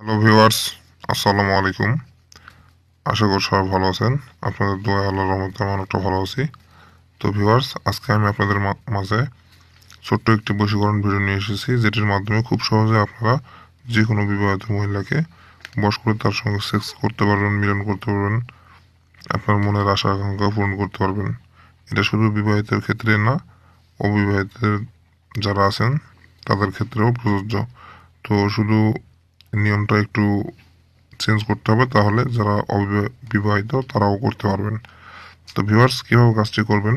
Hello viewers আসসালামু আলাইকুম। আশা করি সবাই ভালো আছেন। আপনাদের দোয়া আল্লাহর রহমতে আমি অনেকটা ভালো আছি। তো ভিউয়ার্স আজকে আমি আপনাদের মাঝে ছোট্ট একটি বশীকরণ ভিডিও নিয়ে এসেছি, যেটির মাধ্যমে খুব সহজে আপনারা যে কোনো বিবাহিত মহিলাকে বশ করে তার সঙ্গে সেক্স করতে পারবেন, মিলন করতে পারবেন, আপনার মনের আশা আকাঙ্ক্ষা পূরণ করতে পারবেন। এটা শুধু বিবাহিতের ক্ষেত্রে না, অবিবাহিতের যারা আছেন, তাদের ক্ষেত্রেও প্রযোজ্য। তো, শুধু নিয়মটা একটু চেঞ্জ করতে হবে, তাহলে যারা অবিবাহিত তারাও করতে পারবেন। তো ভিউয়ার্স কীভাবে কাজটি করবেন?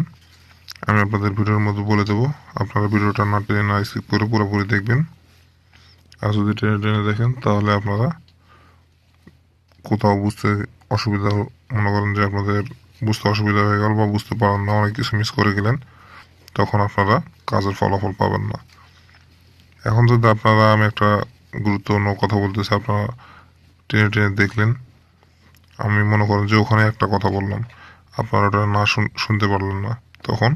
আমি আপনাদের ভিডিওর মধ্যে বলে দেবো। আপনারা ভিডিওটা না টেনে না স্কিপ করে পুরোপুরি দেখবেন। আর যদি টেনে টেনে দেখেন, তাহলে আপনারা কোথাও বুঝতে অসুবিধা, মনে করেন যে আপনাদের বুঝতে অসুবিধা হয়ে গেল বা বুঝতে পারেন না, অনেক কিছু মিস করে গেলেন, তখন আপনারা কাজের ফলাফল পাবেন না। এখন যদি আপনারা আমি একটা গুরুত্বপূর্ণ কথা বলতেছে, আপনারা টেনে টেনে দেখলেন। আমি মনে করেন যে ওখানে একটা কথা বললাম, আপনারা ওটা না শুন- শুনতে পারলেন না। তখন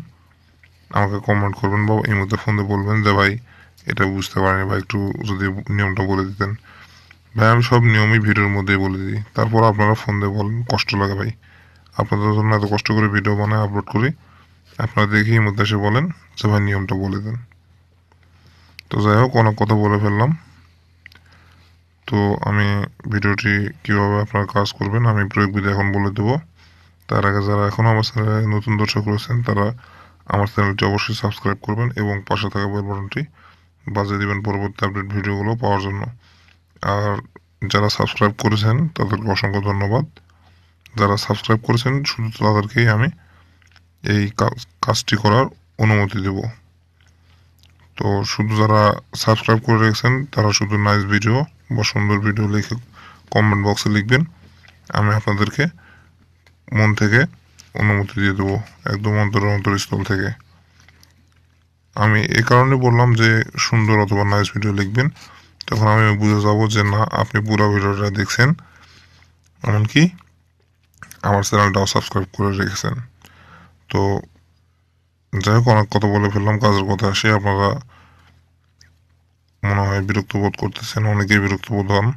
আমাকে কমেন্ট করবেন বা এই মধ্যে ফোন দিয়ে বলবেন যে, ভাই, এটা বুঝতে পারিনি বা একটু যদি নিয়মটা বলে দিতেন। ভাই, আমি সব নিয়মই ভিডিওর মধ্যেই বলে দিই। তারপর আপনারা ফোন দিয়ে বলেন, কষ্ট লাগে ভাই। আপনাদের জন্য এত কষ্ট করে ভিডিও বানায় আপলোড করি। আপনারা দেখি এই মধ্যে এসে বলেন যে, ভাই, নিয়মটা বলে দেন। তো যাই হোক, অনেক কথা বলে ফেললাম। তো আমি ভিডিওটি কীভাবে আপনারা কাজ করবেন, আমি প্রয়োগবিধি এখন বলে দেব। তার আগে যারা এখনও আমার চ্যানেলে নতুন দর্শক রয়েছেন, তারা আমার চ্যানেলটি অবশ্যই সাবস্ক্রাইব করবেন এবং পাশে থাকা বেল বাটনটি বাজিয়ে দিবেন পরবর্তী আপডেট ভিডিওগুলো পাওয়ার জন্য। আর যারা সাবস্ক্রাইব করেছেন, তাদেরকে অসংখ্য ধন্যবাদ। যারা সাবস্ক্রাইব করেছেন, শুধু তাদেরকেই আমি এই কাজটি করার অনুমতি দেব। তো শুধু যারা সাবস্ক্রাইব করে রেখেছেন, তারা শুধু নাইস ভিডিও বা সুন্দর ভিডিও লিখে কমেন্ট বক্সে লিখবেন। আমি আপনাদেরকে মন থেকে অনুমতি দিয়ে দেবো, একদম অন্তর অন্তরস্থল থেকে। আমি এই কারণে বললাম যে, সুন্দর অথবা নাইস ভিডিও লিখবেন। তখন আমি বুঝে যাব যে, না, আপনি পুরো ভিডিওটা দেখছেন। এমনকি আমার চ্যানেলটাও সাবস্ক্রাইব করে রেখেছেন। তো যাই হোক, অনেক কথা বলে ফেললাম, কাজের কথা আসে, আপনারা মনে হয় বিরক্ত বোধ করতেছেন, অনেকেই বিরক্ত বোধ হন।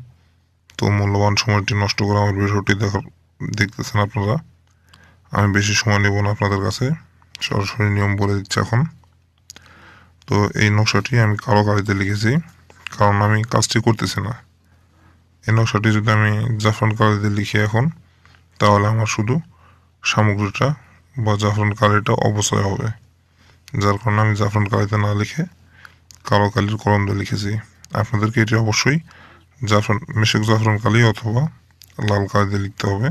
তো মূল্যবান সময়টি নষ্ট করে আমার ভিডিওটি দেখার দেখতেছেন আপনারা। আমি বেশি সময় নেব না আপনাদের কাছে। সরাসরি নিয়ম বলে দিচ্ছি এখন। তো এই নকশাটি আমি কালো কালিতে লিখেছি, কারণ আমি কাজটি করতেছি না। এই নকশাটি যদি আমি জাফরান কালিতে লিখি এখন, তাহলে আমার শুধু সামগ্রীটা বা জাফরান কালিটা অবশ্যই হবে। যার কারণে আমি জাফরান কালিতে না লিখে কালো কালির কলম দিয়ে লিখেছি। আপনাদেরকে এটি অবশ্যই জাফরান, মেশেক জাফরান কালি অথবা লাল কালি দিয়ে লিখতে হবে।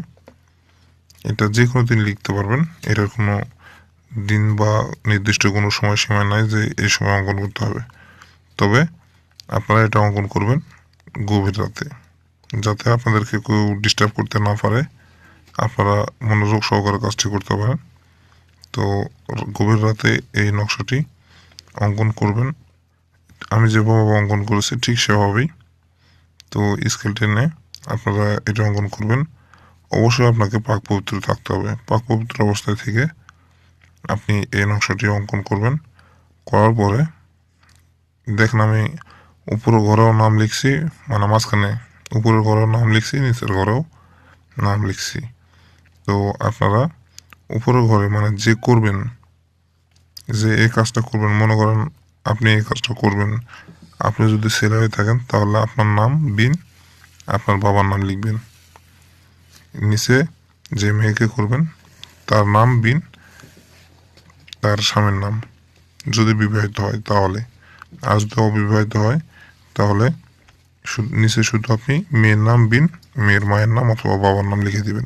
এটা যে কোনো দিন লিখতে পারবেন। এটার কোনো দিন বা নির্দিষ্ট কোনো সময়সীমা নাই যে এই সময় অঙ্কন করতে হবে। তবে আপনারা এটা অঙ্কন করবেন গভীর রাতে। যাতে আপনাদেরকে কেউ ডিস্টার্ব করতে না পারে, আপনারা মনোযোগ সহকারে কাজটি করতে পারেন। তো গভীর রাতে এই নকশাটি অঙ্কন করবেন। আমি যেভাবে অঙ্কন করেছি, ঠিক সেভাবেই। তো স্কেল টেনে আপনারা এটা অঙ্কন করবেন। অবশ্যই আপনাকে পাক পবিত্র থাকতে হবে। পাক পবিত্র অবস্থায় থেকে আপনি এই নকশাটি অঙ্কন করবেন। করার পরে দেখেন আমি উপরের ঘরেও নাম লিখছি মানে মাঝখানে উপরের ঘরেও নাম লিখছি, নিচের ঘরেও নাম লিখছি। তো আপনারা উপরের ঘরে মানে যে করবেন, যে এই কাজটা করবেন, মনে করেন আপনি এই কাজটা করবেন। আপনি যদি ছেলে হয়ে থাকেন, তাহলে আপনার নাম, বিন, আপনার বাবার নাম লিখবেন। নিচে যে মেয়েকে করবেন, তার নাম, বিন, তার স্বামীর নাম। যদি বিবাহিত হয়, তাহলে। আর যদি অবিবাহিত হয়, তাহলে নিচে শুধু আপনি মেয়ের নাম, বিন, মেয়ের মায়ের নাম অথবা বাবার নাম লিখে দিবেন।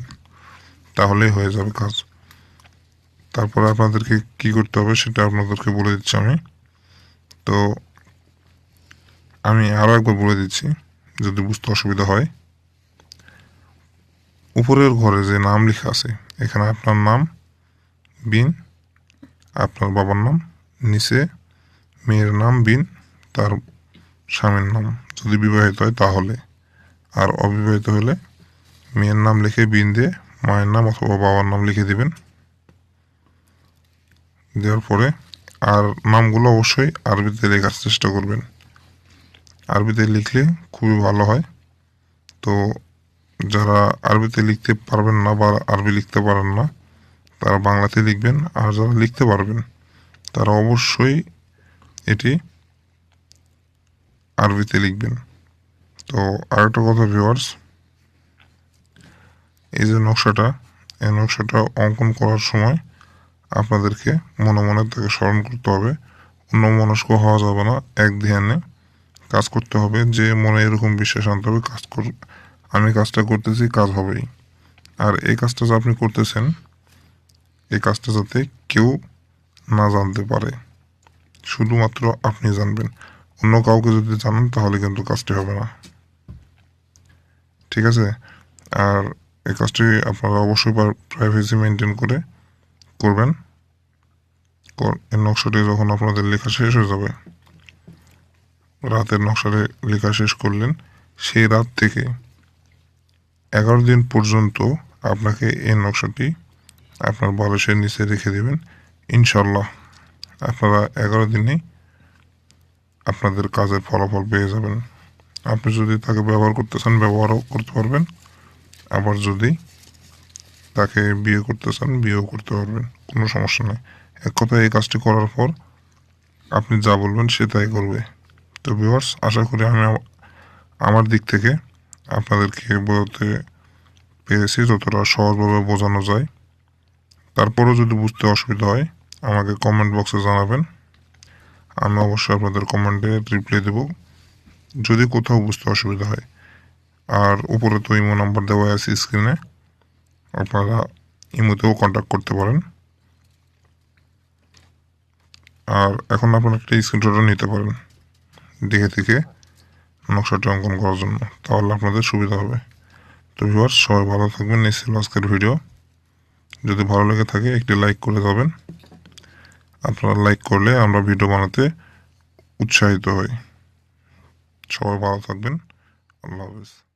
তাহলেই হয়ে যাবে কাজ। তারপরে আপনাদেরকে কি করতে হবে, সেটা আপনাদেরকে বলে দিচ্ছি আমি। তো আমি আরও একবার বলে দিচ্ছি, যদি বুঝতে অসুবিধা হয়। উপরের ঘরে যে নাম লেখা আছে, এখানে আপনার নাম, বিন, আপনার বাবার নাম, নিচে মেয়ের নাম, বিন, তার স্বামীর নাম। যদি বিবাহিত হয় তাহলে, আর অবিবাহিত হলে মেয়ের নাম লিখে বিন দিয়ে মায়ের নাম অথবা বাবার নাম লিখে দিবেন। দেওয়ার পরে আর নামগুলো অবশ্যই আরবিতে লেখার চেষ্টা করবেন। আরবিতে লিখলে খুবই ভালো হয়। তো যারা আরবিতে লিখতে পারবেন না বা আরবি লিখতে পারেন না, তারা বাংলাতে লিখবেন। আর যারা লিখতে পারবেন, তারা অবশ্যই এটি আরবিতে লিখবেন। তো আরেকটা কথা ভিউয়ার্স এই যে নকশাটা, এই নকশাটা অঙ্কন করার সময় আপনাদেরকে মনে মনে তাকে স্মরণ করতে হবে। অন্য মনস্ক হওয়া যাবে না, এক ধ্যানে কাজ করতে হবে। যে মনে এরকম বিশ্বাস আনতে হবে, কাজ কর, আমি কাজটা করতেছি, কাজ হবেই। আর এই কাজটা যা আপনি করতেছেন, এই কাজটা যাতে কেউ না জানতে পারে, শুধুমাত্র আপনি জানবেন। অন্য কাউকে যদি জানান, তাহলে কিন্তু কাজটি হবে না। ঠিক আছে? আর এই কাজটি আপনারা অবশ্যই প্রাইভেসি মেনটেন করে করবেন। নকশাটি যখন আপনাদের লেখা শেষ হয়ে যাবে, রাতের নকশাটি লেখা শেষ করলেন, সেই রাত থেকে এগারো দিন পর্যন্ত আপনাকে এই নকশাটি আপনার বালিশের নিচে রেখে দেবেন। ইনশাল্লাহ আপনারা এগারো দিনে আপনাদের কাজের ফলাফল পেয়ে যাবেন। আপনি যদি তাকে ব্যবহার করতে চান, ব্যবহারও করতে পারবেন। আবার যদি তাকে বিয়ে করতে চান, বিয়েও করতে পারবেন, কোনো সমস্যা নেই। এক কথায় এই কাজটি করার পর আপনি যা বলবেন সে তাই করবে। তো ভিউয়ার্স আশা করি আমি আমার দিক থেকে আপনাদেরকে বলতে পেরেছি যতটা সহজভাবে বোঝানো যায়। তারপরেও যদি বুঝতে অসুবিধা হয়, আমাকে কমেন্ট বক্সে জানাবেন। আমি অবশ্যই আপনাদের কমেন্টে রিপ্লাই দেব। যদি কোথাও বুঝতে অসুবিধা হয়, আর উপরে তো ইমো নাম্বার দেওয়া আছে স্ক্রিনে আপনারা ইমোতেও কন্ট্যাক্ট করতে পারেন। আর এখন আপনারা একটা স্ক্রিনশটও নিতে পারেন। দেখে থেকে নকশাটি অঙ্কন করার জন্য। তাহলে আপনাদের সুবিধা হবে। তো ভিউয়ার্স সবাই ভালো থাকবেন। ছিল আজকের ভিডিও যদি ভালো লেগে থাকে, একটি লাইক করে যাবেন। আপনারা লাইক করলে আমরা ভিডিও বানাতে উৎসাহিত হই। সবাই ভালো থাকবেন। আল্লাহ হাফিজ।